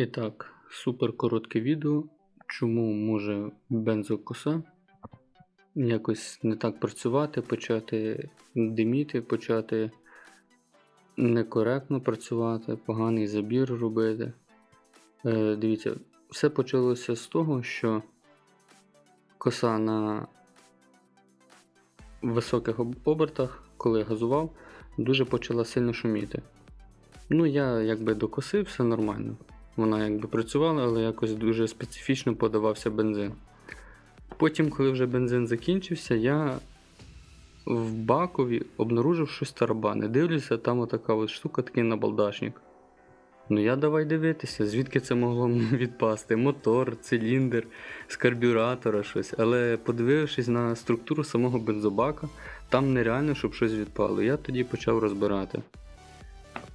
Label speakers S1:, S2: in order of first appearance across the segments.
S1: І так, супер коротке відео. Чому може бензокоса якось не так працювати, почати диміти, почати некоректно працювати, поганий забір робити. Е, дивіться, все почалося з того, що коса на високих обертах, коли газував, дуже почала сильно шуміти. Ну, я якби докосив, все нормально. Вона якби працювала, але якось дуже специфічно подавався бензин. Потім, коли вже бензин закінчився, я в бакові обнаружив щось тарабане. Дивлюся, там отака от штука, такий набалдашник. Ну я давай дивитися, звідки це могло відпасти. Мотор, циліндр, з карбюратора щось. Але подивившись на структуру самого бензобака, там нереально, щоб щось відпало. Я тоді почав розбирати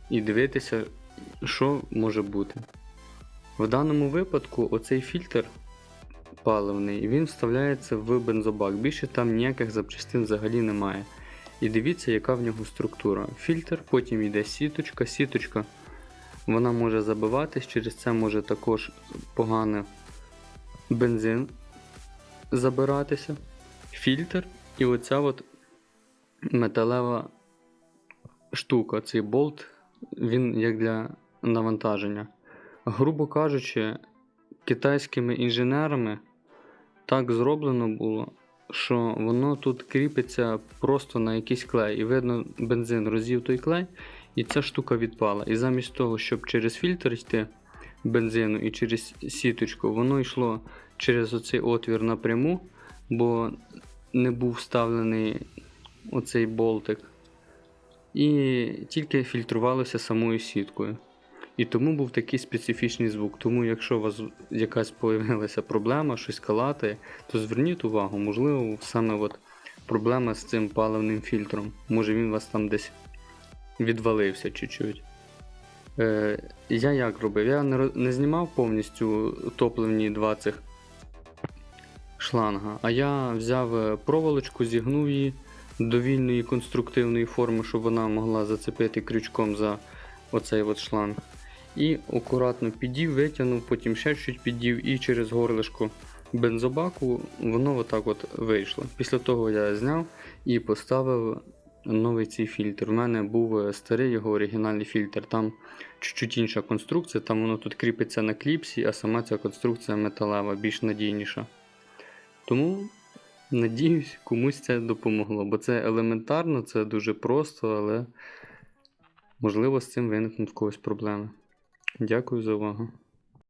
S1: і дивитися, що може бути. В даному випадку оцей фільтр паливний, він вставляється в бензобак. Більше там ніяких запчастин взагалі немає. І дивіться, яка в нього структура. Фільтр, потім йде сіточка. Сіточка вона може забиватись, через це може також погано бензин забиратися. Фільтр і оця от металева штука, цей болт, він як для навантаження. Грубо кажучи, китайськими інженерами так зроблено було, що воно тут кріпиться просто на якийсь клей. І видно, бензин розів той клей, і ця штука відпала. І замість того, щоб через фільтр йти бензину і через сіточку, воно йшло через оцей отвір напряму, бо не був вставлений оцей болтик. І тільки фільтрувалося самою сіткою. І тому був такий специфічний звук. Тому, якщо у вас якась появилася проблема, щось калатає, то зверніть увагу, можливо, саме от проблема з цим паливним фільтром. Може він у вас там десь відвалився чуть-чуть. Е, я як робив? Я не, не знімав повністю топливні два цих шланга, а я взяв е, проволочку, зігнув її до вільної конструктивної форми, щоб вона могла зацепити крючком за оцей от шланг. І акуратно підів, витягнув, потім ще чуть підів і через горлишко бензобаку воно отак от вийшло. Після того я зняв і поставив новий цей фільтр. У мене був е, старий його оригінальний фільтр. Там чуть-чуть інша конструкція, там воно тут кріпиться на кліпсі, а сама ця конструкція металева, більш надійніша. Тому надіюсь, комусь це допомогло, бо це елементарно, це дуже просто, але можливо з цим виникнуть в когось проблеми. Дякую за увагу.